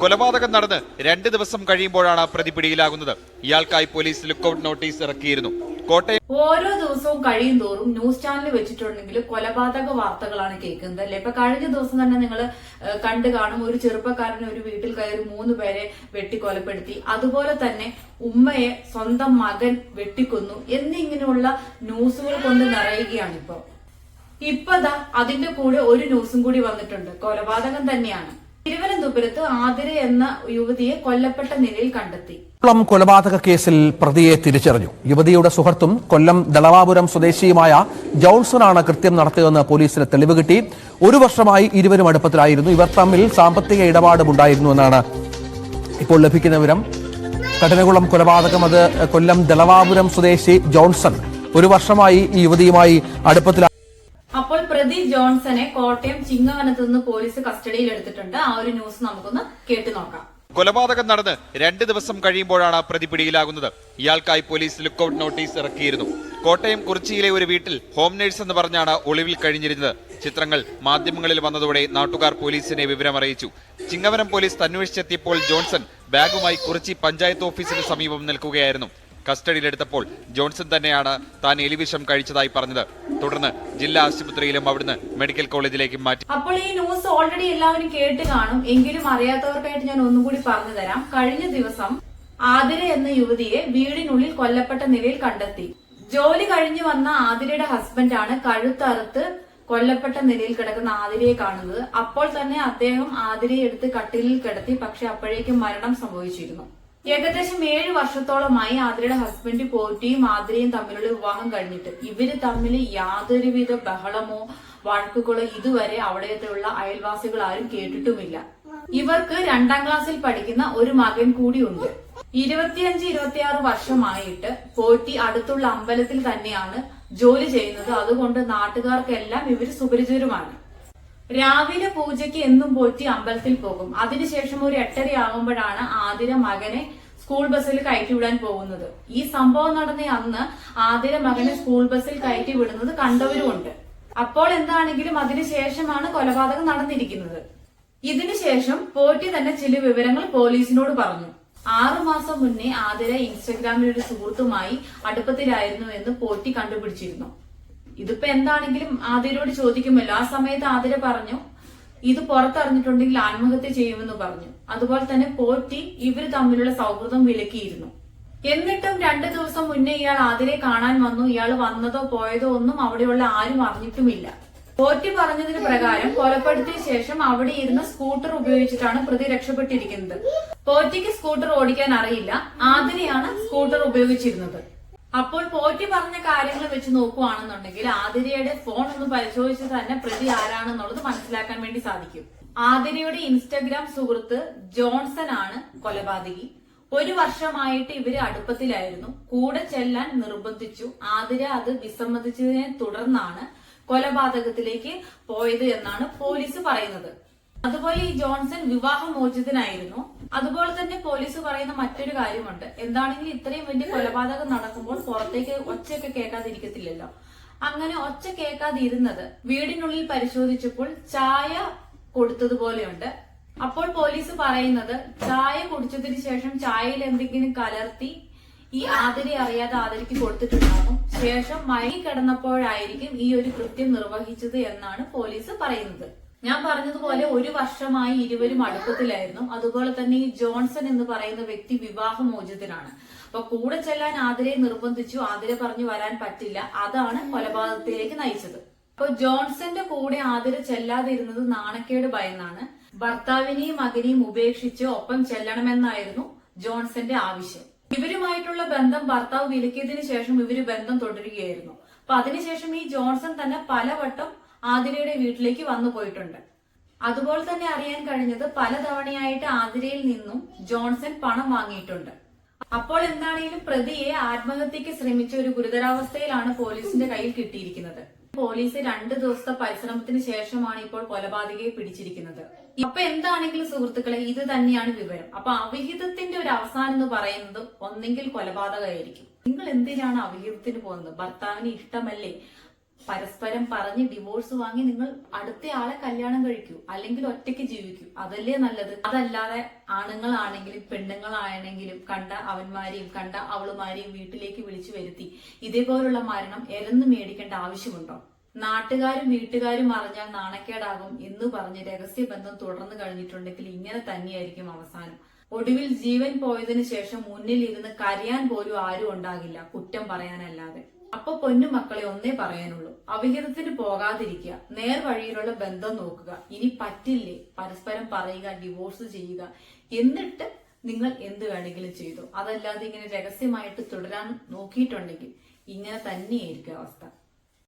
കൊലപാതകം നടന്ന് രണ്ട് ദിവസം കഴിയുമ്പോഴാണ് പ്രതി പിടിയിലാകുന്നത്. ഇയാൾക്കായി പോലീസ് ലുക്കൌട്ട് നോട്ടീസ് ഇറക്കിയിരുന്നു. കോട്ടയം ഓരോ ദിവസവും കഴിയും തോറും ന്യൂസ് ചാനൽ വെച്ചിട്ടുണ്ടെങ്കിൽ കൊലപാതക വാർത്തകളാണ് കേൾക്കുന്നത്. അല്ലെ? ഇപ്പൊ കഴിഞ്ഞ ദിവസം തന്നെ നിങ്ങൾ കണ്ടു കാണും ഒരു ചെറുപ്പക്കാരൻ ഒരു വീട്ടിൽ കയറി മൂന്ന് പേരെ വെട്ടിക്കൊലപ്പെടുത്തി. അതുപോലെ തന്നെ ഉമ്മയെ സ്വന്തം മകൻ വെട്ടിക്കൊന്നു എന്നിങ്ങനെയുള്ള ന്യൂസുകൾ കൊണ്ട് നിറയുകയാണ് ഇപ്പൊ. ഇപ്പതാ അതിന്റെ കൂടെ ഒരു ന്യൂസും കൂടി വന്നിട്ടുണ്ട്. കൊലപാതകം തന്നെയാണ്. തിരുവനന്തപുരത്ത് ആതിര എന്ന യുവതിയെ കൊല്ലപ്പെട്ട നിലയിൽ കണ്ടെത്തി. കൊല്ലം കൊലപാതക കേസിൽ പ്രതിയെ തിരിച്ചറിഞ്ഞു. യുവതിയുടെ സുഹൃത്തും കൊല്ലം ദളവാപുരം സ്വദേശിയുമായ ജോൺസണാണ് കൃത്യം നടത്തിയതെന്ന് പോലീസിന് തെളിവ് കിട്ടി. ഒരു വർഷമായി ഇരുവരും അടുപ്പത്തിലായിരുന്നു. ഇവർ തമ്മിൽ സാമ്പത്തിക ഇടപാടുമുണ്ടായിരുന്നുവെന്നാണ് ഇപ്പോൾ ലഭിക്കുന്ന വിവരം. കഠിനകുളം കൊലപാതകം അത് കൊല്ലം ദളവാപുരം സ്വദേശി ജോൺസൺ ഒരു വർഷമായി ഈ യുവതിയുമായി അടുപ്പത്തിലാ അപ്പോൾ പ്രതി ജോൺസനെ കോട്ടയം ചിങ്ങവനത്ത് നിന്ന് പോലീസ് കസ്റ്റഡിയിൽ എടുത്തിട്ടുണ്ട്. ആ ഒരു ന്യൂസ് നമുക്കൊന്ന് കേട്ടു നോക്കാം. കൊലപാതകം നടന്ന് രണ്ട് ദിവസം കഴിയുമ്പോഴാണ് പ്രതി പിടിയിലാകുന്നത്. ഇയാൾക്കായി പോലീസ് ലുക്കൌട്ട് നോട്ടീസ് ഇറക്കിയിരുന്നു. കോട്ടയം കുറിച്ചിയിലെ ഒരു വീട്ടിൽ ഹോം നേഴ്സ് എന്ന് പറഞ്ഞാണ് ഒളിവിൽ കഴിഞ്ഞിരുന്നത്. ചിത്രങ്ങൾ മാധ്യമങ്ങളിൽ വന്നതോടെ നാട്ടുകാർ പോലീസിനെ വിവരം അറിയിച്ചു. ചിങ്ങവനം പോലീസ് അന്വേഷിച്ചെത്തിയപ്പോൾ ജോൺസൺ ബാഗുമായി കുറിച്ചി പഞ്ചായത്ത് ഓഫീസിന് സമീപം നിൽക്കുകയായിരുന്നു. കസ്റ്റഡിയിലെടുത്തപ്പോൾ ജോൺസൺ തന്നെയാണ് താൻ എലിവിഷം കഴിച്ചതായി പറഞ്ഞത്. തുടർന്ന് ജില്ലാ ആശുപത്രിയിലും അവിടുന്ന് മെഡിക്കൽ കോളേജിലേക്കും മാറ്റി. അപ്പോൾ ഈ ന്യൂസ് ഓൾറെഡി എല്ലാവരും കേട്ട് കാണും. എങ്കിലും അറിയാത്തവർക്കായിട്ട് ഞാൻ ഒന്നും കൂടി പറഞ്ഞു തരാം. കഴിഞ്ഞ ദിവസം ആതിര എന്ന യുവതിയെ വീടിനുള്ളിൽ കൊല്ലപ്പെട്ട നിലയിൽ കണ്ടെത്തി. ജോലി കഴിഞ്ഞു വന്ന ആതിരയുടെ ഹസ്ബൻഡാണ് കഴുത്തറുത്ത് കൊല്ലപ്പെട്ട നിലയിൽ കിടക്കുന്ന ആതിരയെ കാണുന്നത്. അപ്പോൾ തന്നെ അദ്ദേഹം ആതിരയെ എടുത്ത് കട്ടിലിൽ കിടത്തി പക്ഷെ അപ്പോഴേക്കും മരണം സംഭവിച്ചിരുന്നു. ഏകദേശം ഏഴ് വർഷത്തോളമായി ആതിരയുടെ ഹസ്ബൻഡ് പോറ്റിയും ആതിരയും തമ്മിലുള്ള വിവാഹം കഴിഞ്ഞിട്ട് ഇവർ തമ്മിൽ യാതൊരുവിധ ബഹളമോ വഴക്കുകളോ ഇതുവരെ അവിടെയുള്ള അയൽവാസികൾ ആരും കേട്ടിട്ടുമില്ല. ഇവർക്ക് രണ്ടാം ക്ലാസ്സിൽ പഠിക്കുന്ന ഒരു മകൻ കൂടിയുണ്ട്. ഇരുപത്തിയഞ്ച് ഇരുപത്തിയാറ് വർഷമായിട്ട് പോറ്റി അടുത്തുള്ള അമ്പലത്തിൽ തന്നെയാണ് ജോലി ചെയ്യുന്നത്. അതുകൊണ്ട് നാട്ടുകാർക്കെല്ലാം ഇവർ സുപരിചിതരുമാണ്. രാവിലെ പൂജയ്ക്ക് എന്നും പോറ്റി അമ്പലത്തിൽ പോകും. അതിനുശേഷം ഒരു എട്ടര ആകുമ്പോഴാണ് ആതിര മകനെ സ്കൂൾ ബസ്സിൽ കയറ്റി വിടാൻ പോകുന്നത്. ഈ സംഭവം നടന്ന അന്ന് ആതിര മകനെ സ്കൂൾ ബസ്സിൽ കയറ്റി വിടുന്നത് കണ്ടവരുമുണ്ട്. അപ്പോൾ എന്താണെങ്കിലും അതിനുശേഷമാണ് കൊലപാതകം നടന്നിരിക്കുന്നത്. ഇതിനുശേഷം പോറ്റി തന്നെ ചില വിവരങ്ങൾ പോലീസിനോട് പറഞ്ഞു. ആറുമാസം മുന്നേ ആതിര ഇൻസ്റ്റഗ്രാമിൽ ഒരു സുഹൃത്തുമായി അടുപ്പത്തിലായിരുന്നു എന്ന് പോറ്റി കണ്ടുപിടിച്ചിരുന്നു. ഇതിപ്പോ എന്താണെങ്കിലും ആതിരയോട് ചോദിക്കുമല്ലോ. ആ സമയത്ത് ആതിര പറഞ്ഞു ഇത് പുറത്തറിഞ്ഞിട്ടുണ്ടെങ്കിൽ ആത്മഹത്യ ചെയ്യുമെന്ന് പറഞ്ഞു. അതുപോലെ തന്നെ പോറ്റി ഇവർ തമ്മിലുള്ള സൗഹൃദം വിലക്കിയിരുന്നു. എന്നിട്ടും രണ്ടു ദിവസം മുന്നേ ഇയാൾ ആതിരെ കാണാൻ വന്നു. ഇയാൾ വന്നതോ പോയതോ ഒന്നും അവിടെയുള്ള ആരും അറിഞ്ഞിട്ടുമില്ല. പോറ്റി പറഞ്ഞതിന് പ്രകാരം കൊലപ്പെടുത്തിയ ശേഷം അവിടെ ഇരുന്ന സ്കൂട്ടർ ഉപയോഗിച്ചിട്ടാണ് പ്രതി രക്ഷപ്പെട്ടിരിക്കുന്നത്. പോറ്റിക്ക് സ്കൂട്ടർ ഓടിക്കാൻ അറിയില്ല. ആതിരയാണ് സ്കൂട്ടർ ഉപയോഗിച്ചിരുന്നത്. അപ്പോൾ പോറ്റി പറഞ്ഞ കാര്യങ്ങൾ വെച്ച് നോക്കുവാണെന്നുണ്ടെങ്കിൽ ആതിരയുടെ ഫോൺ ഒന്ന് പരിശോധിച്ച് തന്നെ പ്രതി ആരാണെന്നുള്ളത് മനസ്സിലാക്കാൻ വേണ്ടി സാധിക്കും. ആതിരയുടെ ഇൻസ്റ്റഗ്രാം സുഹൃത്ത് ജോൺസൺ ആണ് കൊലപാതകി. ഒരു വർഷമായിട്ട് ഇവർ അടുപ്പത്തിലായിരുന്നു. കൂടെ ചെല്ലാൻ നിർബന്ധിച്ചു. ആതിര അത് വിസമ്മതിച്ചതിനെ തുടർന്നാണ് കൊലപാതകത്തിലേക്ക് പോയത് എന്നാണ് പോലീസ് പറയുന്നത്. അതുപോലെ ഈ ജോൺസൺ വിവാഹമോചിതനായിരുന്നു. അതുപോലെ തന്നെ പോലീസ് പറയുന്ന മറ്റൊരു കാര്യമുണ്ട്. എന്താണെങ്കിലും ഇത്രയും വലിയ കൊലപാതകം നടക്കുമ്പോൾ പുറത്തേക്ക് ഒച്ചയൊക്കെ കേൾക്കാതിരിക്കത്തില്ലല്ലോ. അങ്ങനെ ഒച്ച കേൾക്കാതിരുന്നത് വീടിനുള്ളിൽ പരിശോധിച്ചപ്പോൾ ചായ കൊടുത്തതുപോലെയുണ്ട്. അപ്പോൾ പോലീസ് പറയുന്നത് ചായ കുടിച്ചതിന് ശേഷം ചായയിൽ എന്തെങ്കിലും കലർത്തി ഈ ആതിരെ അറിയാതെ ആതിരയ്ക്ക് കൊടുത്തിട്ടുണ്ടാകും. ശേഷം മയങ്ങി കിടന്നപ്പോഴായിരിക്കും ഈ ഒരു കൃത്യം നിർവഹിച്ചത് എന്നാണ് പോലീസ് പറയുന്നത്. ഞാൻ പറഞ്ഞതുപോലെ ഒരു വർഷമായി ഇരുവരും അടുപ്പത്തിലായിരുന്നു. അതുപോലെ തന്നെ ഈ ജോൺസൺ എന്ന് പറയുന്ന വ്യക്തി വിവാഹമോചിതനാണ്. അപ്പൊ കൂടെ ചെല്ലാൻ ആതിരെ നിർബന്ധിച്ചു. ആതിരെ പറഞ്ഞു വരാൻ പറ്റില്ല. അതാണ് കൊലപാതകത്തിലേക്ക് നയിച്ചത്. അപ്പൊ ജോൺസന്റെ കൂടെ ആതിര ചെല്ലാതിരുന്നത് നാണക്കേട് ഭയന്നാണ്. ഭർത്താവിനെയും മകനെയും ഉപേക്ഷിച്ച് ഒപ്പം ചെല്ലണമെന്നായിരുന്നു ജോൺസന്റെ ആവശ്യം. ഇവരുമായിട്ടുള്ള ബന്ധം ഭർത്താവ് വിലക്കിയതിനു ശേഷം ഇവർ ബന്ധം തുടരുകയായിരുന്നു. അപ്പൊ അതിനുശേഷം ഈ ജോൺസൺ തന്നെ പലവട്ടം ആതിരയുടെ വീട്ടിലേക്ക് വന്നു പോയിട്ടുണ്ട്. അതുപോലെ തന്നെ അറിയാൻ കഴിഞ്ഞത് പലതവണയായിട്ട് ആതിരയിൽ നിന്നും ജോൺസൺ പണം വാങ്ങിയിട്ടുണ്ട്. അപ്പോൾ എന്താണെങ്കിലും പ്രതിയെ ആത്മഹത്യക്ക് ശ്രമിച്ച ഒരു ഗുരുതരാവസ്ഥയിലാണ് പോലീസിന്റെ കയ്യിൽ കിട്ടിയിരിക്കുന്നത്. പോലീസ് രണ്ട് ദിവസത്തെ പരിശ്രമത്തിന് ശേഷമാണ് ഇപ്പോൾ കൊലപാതകയെ പിടിച്ചിരിക്കുന്നത്. അപ്പൊ എന്താണെങ്കിലും സുഹൃത്തുക്കളെ ഇത് തന്നെയാണ് വിവരം. അപ്പൊ അവിഹിതത്തിന്റെ ഒരു അവസാനം എന്ന് പറയുന്നത് ഒന്നെങ്കിൽ കൊലപാതകമായിരിക്കും. നിങ്ങൾ എന്തിനാണ് അവിഹിതത്തിന് പോകുന്നത്? ഭർത്താവിന് ഇഷ്ടമല്ലേ? പരസ്പരം പറഞ്ഞ് ഡിവോഴ്സ് വാങ്ങി നിങ്ങൾ അടുത്ത ആളെ കല്യാണം കഴിക്കൂ അല്ലെങ്കിൽ ഒറ്റയ്ക്ക് ജീവിക്കൂ. അതല്ലേ നല്ലത്. അതല്ലാതെ ആണുങ്ങളാണെങ്കിലും പെണ്ണുങ്ങളാണെങ്കിലും കണ്ട അവന്മാരെയും കണ്ട അവളുമാരെയും വീട്ടിലേക്ക് വിളിച്ചു വരുത്തി. ഇതേപോലുള്ള മരണം എരന്ന് മേടിക്കേണ്ട ആവശ്യമുണ്ടോ? നാട്ടുകാരും വീട്ടുകാരും അറിഞ്ഞാൽ നാണക്കേടാകും എന്ന് പറഞ്ഞ് രഹസ്യബന്ധം തുടർന്നു കഴിഞ്ഞിട്ടുണ്ടെങ്കിൽ ഇങ്ങനെ തന്നെയായിരിക്കും അവസാനം. ഒടുവിൽ ജീവൻ പോയതിനു ശേഷം മുന്നിൽ ഇരുന്ന് കരയാൻ പോലും ആരും ഉണ്ടാകില്ല കുറ്റം പറയാനല്ലാതെ. അപ്പൊ പൊന്നു മക്കളെ ഒന്നേ പറയാനുള്ളൂ. അവിഹിതത്തിന് പോകാതിരിക്കുക. നേർവഴിയിലുള്ള ബന്ധം നോക്കുക. ഇനി പറ്റില്ലേ? പരസ്പരം പറയുക ഡിവോഴ്സ് ചെയ്യുക. എന്നിട്ട് നിങ്ങൾ എന്ത് വേണമെങ്കിലും ചെയ്തു. അതല്ലാതെ ഇങ്ങനെ രഹസ്യമായിട്ട് തുടരാൻ നോക്കിയിട്ടുണ്ടെങ്കിൽ ഇങ്ങനെ തന്നെയായിരിക്കും അവസ്ഥ.